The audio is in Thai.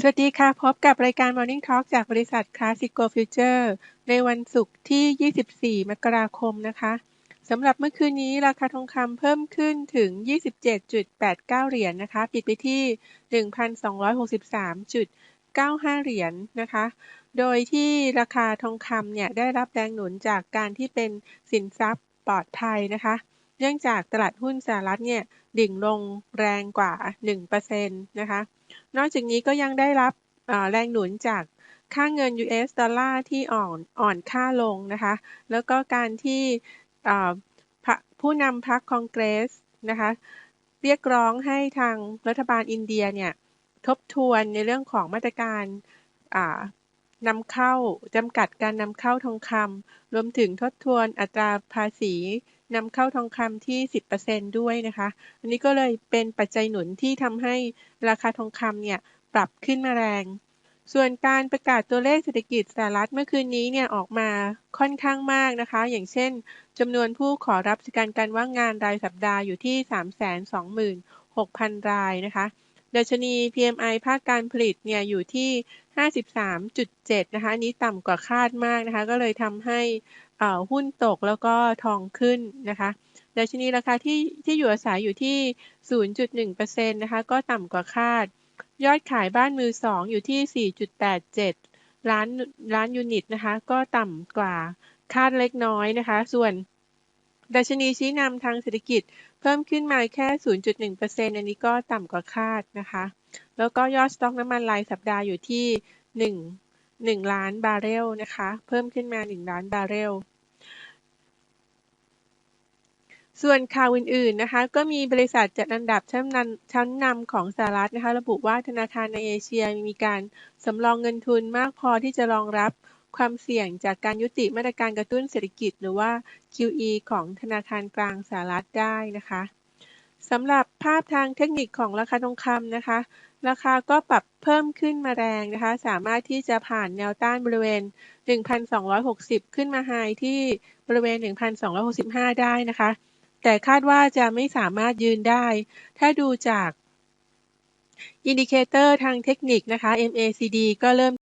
สวัสดีค่ะ พบกับรายการ Morning Talk จากบริษัท Classico Future ในวันศุกร์ที่ 24 มกราคมนะคะสำหรับเมื่อคืนนี้ราคาทองคำเพิ่มขึ้นถึง 27.89 เหรียญนนะคะ ปิดไปที่ 1,263.95 เหรียญนนะคะ โดยที่ราคาทองคำเนี่ยได้รับแรงหนุนจากการที่เป็นสินทรัพย์ปลอดภัยนะคะ เนื่องจากตลาดหุ้นสหรัฐเนี่ยดิ่งลงแรงกว่า 1%นะคะ นอกจากนี้ก็ยังได้รับแรงหนุนจากค่าเงิน US ดอลลาร์ที่อ่อนอ่อนค่าลงนะคะ แล้วก็การที่ผู้นำพรรคคองเกรสนะคะเรียกร้องให้ทางรัฐบาลอินเดียเนี่ยทบทวนในเรื่องของมาตรการนำเข้าจำกัดการนำเข้าทองคำรวมถึงทบทวนอัตราภาษี นำเข้าทองคำที่ 10%ด้วยนะคะ อันนี้ก็เลยเป็นปัจจัยหนุนที่ทำให้ราคาทองคำเนี่ยปรับขึ้นมาแรง ส่วนการประกาศตัวเลขเศรษฐกิจสหรัฐเมื่อคืนนี้เนี่ยออกมาค่อนข้างมากนะคะ อย่างเช่นจำนวนผู้ขอรับสิการการว่างงานรายสัปดาห์อยู่ที่ 326,000 รายนะคะ ดัชนี PMI ภาคการผลิตเนี่ยอยู่ที่ 53.7 นะคะนี้ต่ำกว่าคาดมากนะคะ ก็เลยทำให้หุ้นตกแล้วก็ทองขึ้นนะคะดัชนีราคาที่ที่อยู่อาศัยอยู่ที่ 0.1%นะคะ ก็ต่ำกว่าคาด ยอดขายบ้านมือสองอยู่ที่ 4.87 ล้านล้านยูนิตนะคะ ก็ต่ำกว่าคาดเล็กน้อยนะคะ ส่วน ดัชนีชี้นำทางเศรษฐกิจเพิ่มขึ้นมาแค่ 0.1%อันนี้ก็ต่ำกว่าคาดนะคะ แล้วก็ยอดสต็อกน้ำมันรายสัปดาห์อยู่ที่ 1 1 ล้านบาร์เรลนะคะ เพิ่มขึ้นมา 1 ล้านบาร์เรล ส่วนข่าวอื่นๆนะคะ ก็มีบริษัทจัดอันดับชั้นนำชั้นนำของสหรัฐนะคะ ระบุว่าธนาคารในเอเชียมีการสำรองเงินทุนมากพอที่จะรองรับ ความเสี่ยงจากการยุติมาตรการกระตุ้นเศรษฐกิจ หรือว่า QE ของธนาคารกลางสหรัฐได้นะคะสำหรับภาพทางเทคนิคของราคาทองคำนะคะ ราคาก็ปรับเพิ่มขึ้นมาแรงนะคะ สามารถที่จะผ่านแนวต้านบริเวณ 1,260 ขึ้นมาไฮที่บริเวณ 1,265 ได้นะคะ แต่คาดว่าจะไม่สามารถยืนได้ ถ้าดูจากอินดิเคเตอร์ทางเทคนิคนะคะ MACD ก็เริ่ม